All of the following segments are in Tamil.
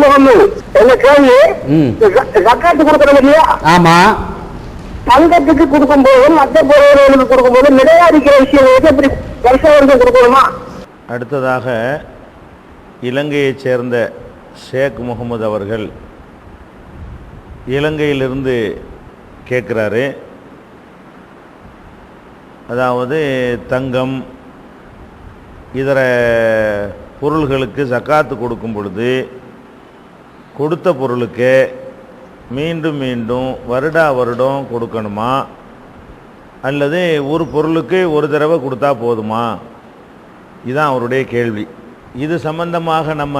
முகமது என்ன கேள்வி. ஜக்காத்து கொடுக்கணும் இல்லையா? ஆமா. தங்கத்துக்கு கொடுக்கும் போது மற்ற பொருள்களுக்கு கொடுக்கும் போது விஷயம் எப்படி வருஷம் கொடுக்கணுமா? அடுத்ததாக இலங்கையைச் சேர்ந்த ஷேக் முகமது அவர்கள் இலங்கையிலிருந்து கேட்குறாரு. அதாவது தங்கம் இதர பொருள்களுக்கு ஜக்காத்து கொடுக்கும் பொழுது கொடுத்த பொருளுக்கு மீண்டும் மீண்டும் வருடா வருடம் கொடுக்கணுமா? அல்லது ஒரு பொருளுக்கு ஒரு தடவை கொடுத்தா போதுமா? இதுதான் அவருடைய கேள்வி. இது சம்பந்தமாக நம்ம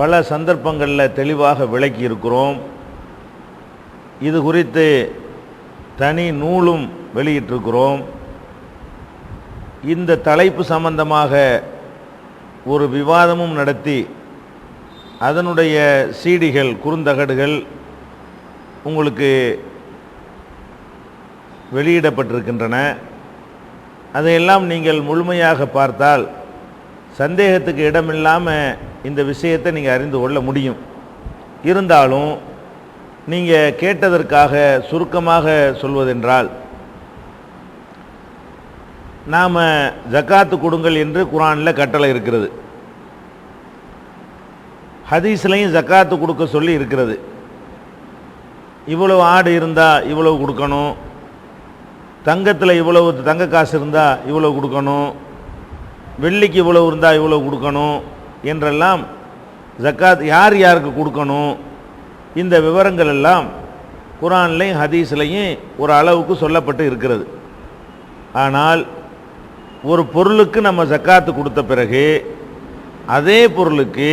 பல சந்தர்ப்பங்களில் தெளிவாக விளக்கி இருக்கிறோம். இது குறித்து தனி நூலும் வெளியிட்டிருக்கிறோம். இந்த தலைப்பு சம்பந்தமாக ஒரு விவாதமும் நடத்தி அதனுடைய சீடிகள் குறுந்தகடுகள் உங்களுக்கு வெளியிடப்பட்டிருக்கின்றன. அதையெல்லாம் நீங்கள் முழுமையாக பார்த்தால் சந்தேகத்துக்கு இடமில்லாமல் இந்த விஷயத்தை நீங்கள் அறிந்து கொள்ள முடியும். இருந்தாலும் நீங்கள் கேட்டதற்காக சுருக்கமாக சொல்வதென்றால் நாம் ஜக்காத்து கொடுங்கள் என்று குரானில் கட்டளை இருக்கிறது. ஹதீஸ்லையும் ஜக்காத்து கொடுக்க சொல்லி இருக்கிறது. இவ்வளவு ஆடு இருந்தால் இவ்வளவு கொடுக்கணும். தங்கத்தில் இவ்வளவு தங்க காசு இருந்தால் இவ்வளவு கொடுக்கணும். வெள்ளிக்கு இவ்வளவு இருந்தால் இவ்வளவு கொடுக்கணும் என்றெல்லாம் ஜக்காத் யார் யாருக்கு கொடுக்கணும்? இந்த விவரங்கள் எல்லாம் குரான்லையும் ஹதீஸ்லையும் ஒரு அளவுக்கு சொல்லப்பட்டு இருக்கிறது. ஆனால் ஒரு பொருளுக்கு நம்ம ஜக்காத்து கொடுத்த பிறகு அதே பொருளுக்கு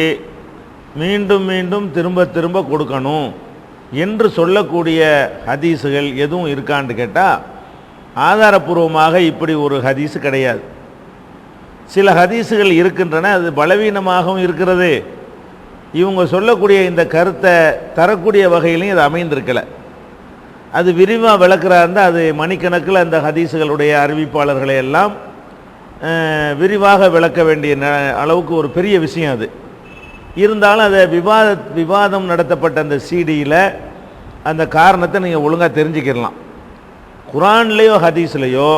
மீண்டும் மீண்டும் திரும்ப திரும்ப கொடுக்கணும் என்று சொல்லக்கூடிய ஹதீஸுகள் எதுவும் இருக்கான்னு கேட்டால் ஆதாரப்பூர்வமாக இப்படி ஒரு ஹதீஸு கிடையாது. சில ஹதீஸுகள் இருக்கின்றன அது பலவீனமாகவும் இருக்கிறது. இவங்க சொல்லக்கூடிய இந்த கருத்தை தரக்கூடிய வகையிலையும் அது அமைந்திருக்கலை. அது விரிவாக விளக்குறாருந்தால் அது மணிக்கணக்கில் அந்த ஹதீஸுகளுடைய அறிவிப்பாளர்களை எல்லாம் விரிவாக விளக்க வேண்டிய அளவுக்கு ஒரு பெரிய விஷயம் அது. இருந்தாலும் அதை விவாத விவாதம் நடத்தப்பட்ட அந்த சிடியில் அந்த காரணத்தை நீங்கள் ஒழுங்காக தெரிஞ்சுக்கிடலாம். குரான்லேயோ ஹதீஸ்லேயோ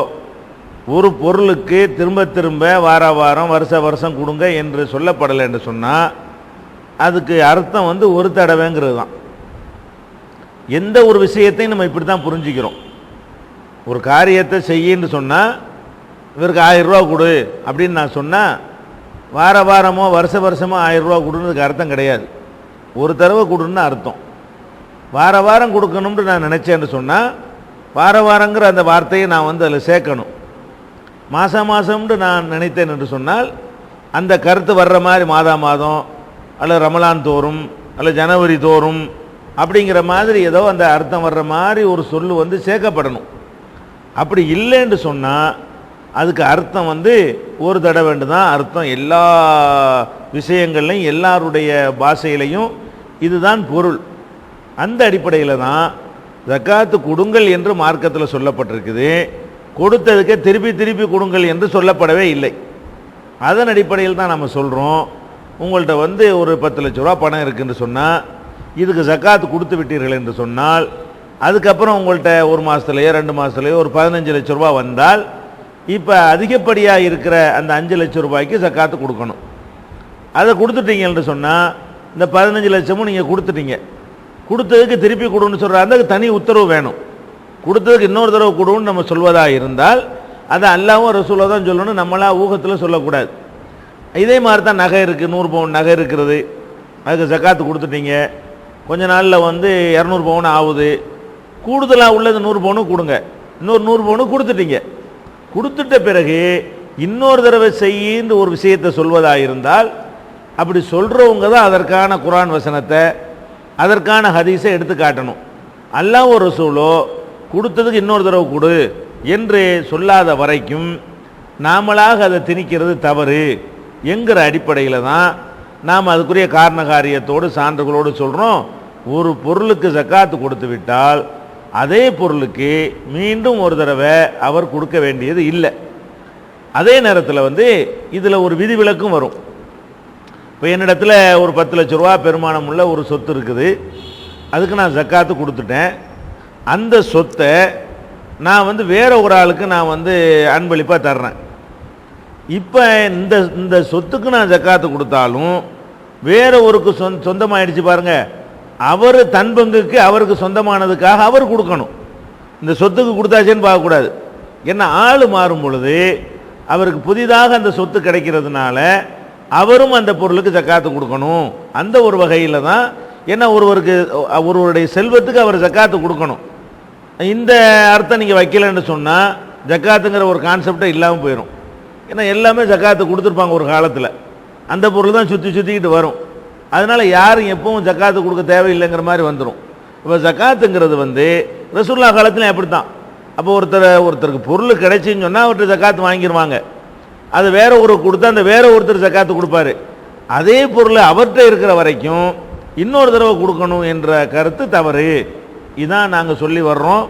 ஒரு பொருளுக்கு திரும்ப திரும்ப வார வாரம் வருஷ வருஷம் கொடுங்க என்று சொல்லப்படலை என்று சொன்னால் அதுக்கு அர்த்தம் வந்து ஒரு தடவைங்கிறது தான். எந்த ஒரு விஷயத்தையும் நம்ம இப்படி தான் புரிஞ்சுக்கிறோம். ஒரு காரியத்தை செய்யின்னு சொன்னால் இவருக்கு ஆயிரம் ரூபா கொடு அப்படின்னு நான் சொன்னால் வார வாரமோ வருஷ வருஷமோ ஆயிரரூவா கொடுன்றதுக்கு அர்த்தம் கிடையாது. ஒரு தடவை கொடுன்னு அர்த்தம். வார வாரம் கொடுக்கணும்னு நான் நினச்சேன்னு சொன்னால் வார வாரங்கிற அந்த வார்த்தையை நான் வந்து அதில் சேர்க்கணும். மாதம் மாதம்னு நான் நினைத்தேன் என்று சொன்னால் அந்த கருத்து வர்ற மாதிரி மாதா மாதம் அல்லது ரமலான் தோறும் அல்ல ஜனவரி தோறும் அப்படிங்கிற மாதிரி ஏதோ அந்த அர்த்தம் வர்ற மாதிரி ஒரு சொல்லு வந்து சேர்க்கப்படணும். அப்படி இல்லைன்னு சொன்னால் அதுக்கு அர்த்தம் வந்து ஒரு தடவைண்டு தான் அர்த்தம். எல்லா விஷயங்கள்லையும் எல்லாருடைய பாஷையிலையும் இதுதான் பொருள். அந்த அடிப்படையில் தான் ஜக்காத்து கொடுங்கள் என்று மார்க்கத்தில் சொல்லப்பட்டிருக்குது. கொடுத்ததுக்கு திருப்பி திருப்பி கொடுங்கள் என்று சொல்லப்படவே இல்லை. அதன் அடிப்படையில் தான் நம்ம சொல்கிறோம் உங்கள்கிட்ட வந்து ஒரு பத்து லட்ச ரூபா பணம் இருக்குன்னு சொன்னால் இதுக்கு ஜக்காத்து கொடுத்து விட்டீர்கள் என்று சொன்னால் அதுக்கப்புறம் உங்கள்கிட்ட ஒரு மாதத்துலையோ ரெண்டு மாதத்துலையோ ஒரு பதினஞ்சு லட்ச ரூபா வந்தால் இப்போ அதிகப்படியாக இருக்கிற அந்த அஞ்சு லட்சம் ரூபாய்க்கு சக்காத்து கொடுக்கணும். அதை கொடுத்துட்டீங்கன்னு சொன்னால் இந்த பதினஞ்சு லட்சமும் நீங்கள் கொடுத்துட்டீங்க. கொடுத்ததுக்கு திருப்பி கொடுன்னு சொல்கிற அதுக்கு தனி உத்தரவு வேணும். கொடுத்ததுக்கு இன்னொரு தடவை கொடுன்னு நம்ம சொல்வதாக இருந்தால் அதை அல்லாவும் ரசூலாக தான் சொல்லணும் நம்மளா ஊகத்தில் சொல்லக்கூடாது. இதே மாதிரி தான் நகை இருக்குது நூறு பவுன் நகை இருக்கிறது. அதுக்கு ஜக்காத்து கொடுத்துட்டீங்க. கொஞ்ச நாளில் வந்து இரநூறு பவுன் ஆகுது. கூடுதலாக உள்ளது நூறு பவுனும் கொடுங்க. இன்னொரு நூறு பவுனும் கொடுத்துட்டீங்க. கொடுத்துட்ட பிறகு இன்னொரு தடவை செய்யின்னு ஒரு விஷயத்தை சொல்வதாக இருந்தால் அப்படி சொல்கிறவங்க தான் அதற்கான குரான் வசனத்தை அதற்கான ஹதீஸை எடுத்து காட்டணும். அல்லாஹ் ஒரு சூழோ கொடுத்ததுக்கு இன்னொரு தடவை கொடு என்று சொல்லாத வரைக்கும் நாமளாக அதை திணிக்கிறது தவறு என்கிற அடிப்படையில் தான் நாம் அதுக்குரிய காரண காரியத்தோடு சான்றுகளோடு சொல்கிறோம் ஒரு பொருளுக்கு ஜக்காத்து கொடுத்து விட்டால் அதே பொருளுக்கு மீண்டும் ஒரு தடவை அவர் கொடுக்க வேண்டியது இல்லை. அதே நேரத்தில் வந்து இதில் ஒரு விதிவிலக்கும் வரும். இப்போ என்னிடத்துல ஒரு பத்து லட்ச ரூபா பெருமானம் உள்ள ஒரு சொத்து இருக்குது. அதுக்கு நான் ஜக்காத்து கொடுத்துட்டேன். அந்த சொத்தை நான் வந்து வேற ஒரு ஆளுக்கு நான் வந்து அன்பளிப்பாக தர்றேன். இப்போ இந்த இந்த சொத்துக்கு நான் ஜக்காத்து கொடுத்தாலும் வேற ஒருக்கு சொந்த சொந்தமாயிடுச்சு பாருங்கள் அவர் தன் பங்குக்கு அவருக்கு சொந்தமானதுக்காக அவர் கொடுக்கணும். இந்த சொத்துக்கு கொடுத்தாச்சேன்னு பார்க்கக்கூடாது. ஏன்னா ஆள் மாறும் பொழுது அவருக்கு புதிதாக அந்த சொத்து கிடைக்கிறதுனால அவரும் அந்த பொருளுக்கு ஜக்காத்து கொடுக்கணும். அந்த ஒரு வகையில் தான் ஏன்னா ஒருவருக்கு ஒருவருடைய செல்வத்துக்கு அவர் ஜக்காத்து கொடுக்கணும். இந்த அர்த்தம் நீங்கள் வைக்கலன்னு சொன்னால் ஜக்காத்துங்கிற ஒரு கான்செப்டே இல்லாமல் போயிடும் ஏன்னா எல்லாமே ஜக்காத்து கொடுத்துருப்பாங்க ஒரு காலத்தில். அந்த பொருள் தான் சுற்றி சுற்றிக்கிட்டு வரும். அதனால் யாரும் எப்பவும் ஜக்காத்து கொடுக்க தேவையில்லைங்கிற மாதிரி வந்துடும் இப்போ ஜக்காத்துங்கிறது வந்து ரசூல்லா காலத்தில் அப்படி தான் அப்போ ஒருத்தர் ஒருத்தருக்கு பொருள் கிடைச்சின்னு சொன்னால் அவர்கிட்ட ஜக்காத்து வாங்கிடுவாங்க அது வேற ஒரு கொடுத்தா அந்த வேற ஒருத்தர் ஜக்காத்து கொடுப்பாரு. அதே பொருள் அவர்கிட்ட இருக்கிற வரைக்கும் இன்னொரு தடவை கொடுக்கணும் என்ற கருத்து தவறு. இதான் நாங்கள் சொல்லி வர்றோம்.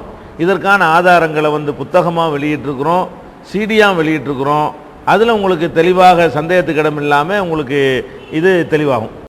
இதற்கான ஆதாரங்களை வந்து புத்தகமாக வெளியிட்டிருக்கிறோம். சிடியாக வெளியிட்டிருக்கிறோம். அதில் உங்களுக்கு தெளிவாக சந்தேகத்துக்கிடம் இல்லாமல் உங்களுக்கு இது தெளிவாகும்.